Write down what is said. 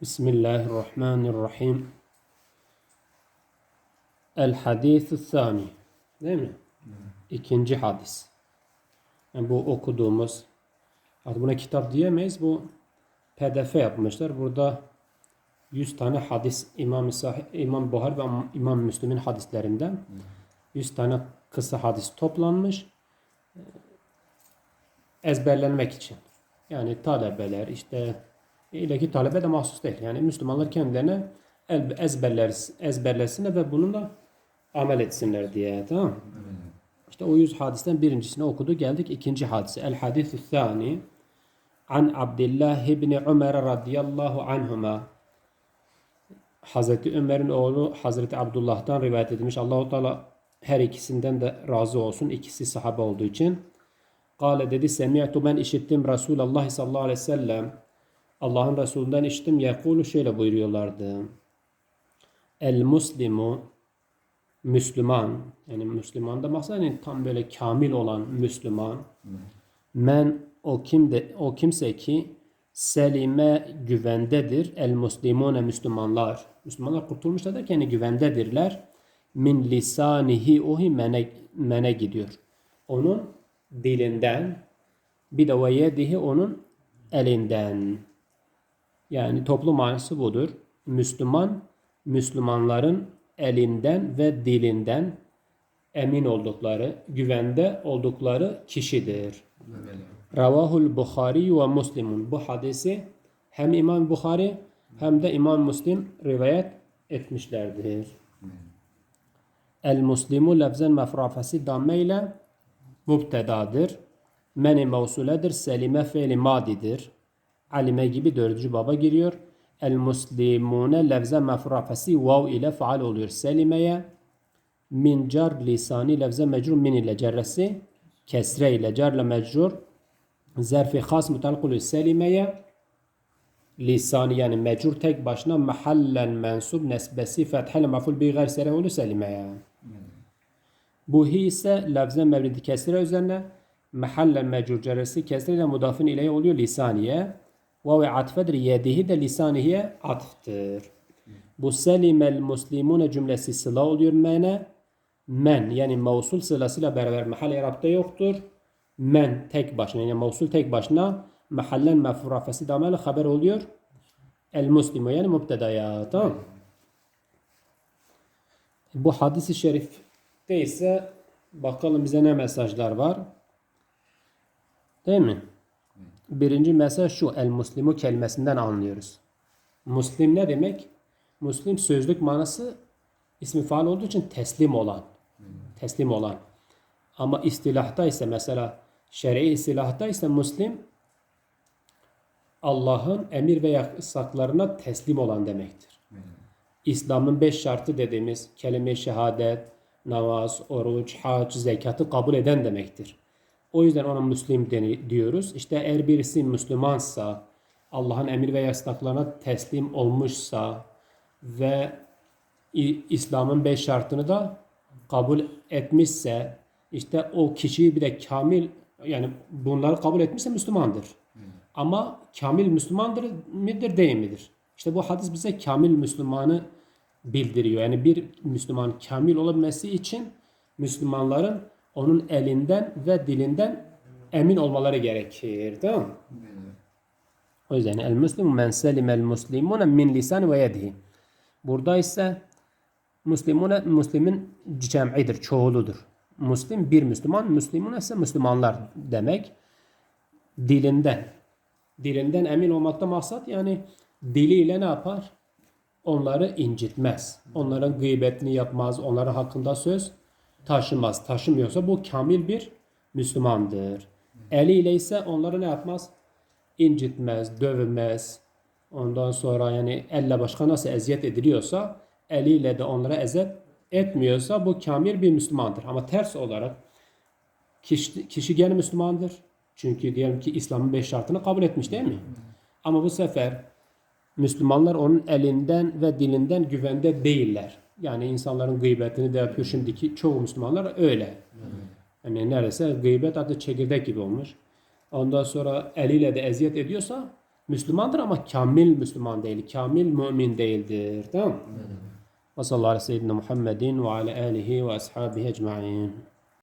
Bismillahirrahmanirrahim. El hadis sani. Değil mi? İkinci hadis. Yani bu okuduğumuz artık buna kitap diyemeyiz. Bu pdf yapmışlar. Burada 100 tane hadis İmam Sahih, İmam Buhari ve İmam Müslim'in hadislerinden 100 tane kısa hadis toplanmış ezberlenmek için. Yani talebeler işte ile ki talebe de mahsus değil. Yani Müslümanlar kendilerine el- ezberler, ezberlesinler ve bununla amel etsinler diye. Tamam? İşte o yüz hadisten birincisini okudu. Geldik ikinci hadise. El hadis-i thani an Abdullah ibn Ömer radıyallahu anhuma Hazreti Ömer'in oğlu Hazreti Abdullah'tan rivayet edilmiş. Allahu Teala her ikisinden de razı olsun. İkisi sahabe olduğu için. Kale dedi semi'tu ben işittim Resulullah sallallahu aleyhi ve sellem Allah'ın Resulünden işittim. Yekulu şöyle buyuruyorlardı. El muslimu Müslüman yani Müslüman da maksat yani tam böyle kamil olan Müslüman. Men o kim de o kimse ki selime güvendedir. El muslimune Müslümanlar. Müslümanlar kurtulmuşlar derken yani güvendedirler. Min lisanihi ohi mene, mene gidiyor. Onun dilinden bir de ve yedihi onun elinden. Yani toplu manası budur. Müslüman, Müslümanların elinden ve dilinden emin oldukları, güvende oldukları kişidir. Ravahul Bukhari ve Müslimun. Bu hadisi hem İmam Bukhari hem de İmam Müslim rivayet etmişlerdir. El Muslimu lafzen mefrafesi damme ile mubtedadır. Meni mevsuledir. Selime fiili madidir. Alime gibi dördüncü baba giriyor. El muslimune lafze mefrafesi vav ile faal oluyor. Selimeye min car lisani lafze mecrur min ile cerresi kesre ile carla mecrur zerfi has mutalakul selimeye lisani yani mecrur tek başına mahallen mensub nesbesi fethel maful bi gayr sere olur selimeye. Bu hi ise lafze mevlidi kesre üzerine mahallen mecrur cerresi kesre ile mudafın ileye oluyor lisaniye. Ve atfedir yedihi de lisaniye atftır. Bu selimel muslimune cümlesi sıla oluyor mene. Men yani mevsul sılasıyla beraber mahal Arap'ta yoktur. Men tek başına yani mevsul tek başına mahallen mefrafesi damel haber oluyor. El muslimu yani mübtedaya tamam? Bu hadisi şerifte ise bakalım bize ne mesajlar var. Değil mi? Birinci mesaj şu. El muslimu kelimesinden anlıyoruz. Muslim ne demek? Muslim sözlük manası ismi faal olduğu için teslim olan. Teslim olan. Ama istilahta ise mesela şer'i istilahta ise Müslim Allah'ın emir ve yasaklarına teslim olan demektir. İslam'ın beş şartı dediğimiz kelime-i şehadet, namaz, oruç, hac, zekatı kabul eden demektir. O yüzden ona Müslim diyoruz. İşte eğer birisi Müslümansa, Allah'ın emir ve yasaklarına teslim olmuşsa ve İslam'ın beş şartını da kabul etmişse işte o kişiyi bir de kamil yani bunları kabul etmişse Müslümandır. Ama kamil Müslümandır midir değil midir? İşte bu hadis bize kamil Müslümanı bildiriyor. Yani bir Müslüman kamil olabilmesi için Müslümanların onun elinden ve dilinden emin olmaları gerekir. Tamam mı? O yüzden el muslimu men selimel muslimune min lisan ve yedihi. Burada ise Müslümune Müslümin cem'idir, çoğuludur. Müslim bir Müslüman, Müslümun ise Müslümanlar demek. Dilinden. Dilinden emin olmakta maksat yani diliyle ne yapar? Onları incitmez. Onların gıybetini yapmaz. Onların hakkında söz taşımaz. Taşımıyorsa bu kamil bir Müslümandır. Eliyle ise onları ne yapmaz? incitmez, dövmez. Ondan sonra yani elle başka nasıl eziyet ediliyorsa eliyle de onlara eziyet etmiyorsa bu kamil bir Müslümandır. Ama ters olarak kişi, kişi gene Müslümandır. Çünkü diyelim ki İslam'ın beş şartını kabul etmiş değil mi? Ama bu sefer Müslümanlar onun elinden ve dilinden güvende değiller. Yani insanların gıybetini de yapıyor şimdiki çoğu Müslümanlar öyle. Yani neredeyse gıybet adı çekirdek gibi olmuş. Ondan sonra eliyle de eziyet ediyorsa Müslümandır ama kamil Müslüman değil. Kamil mümin değildir. Tamam mı? Ve sallallahu aleyhi ve Muhammedin ve ala alihi ve ashabihi ecma'in.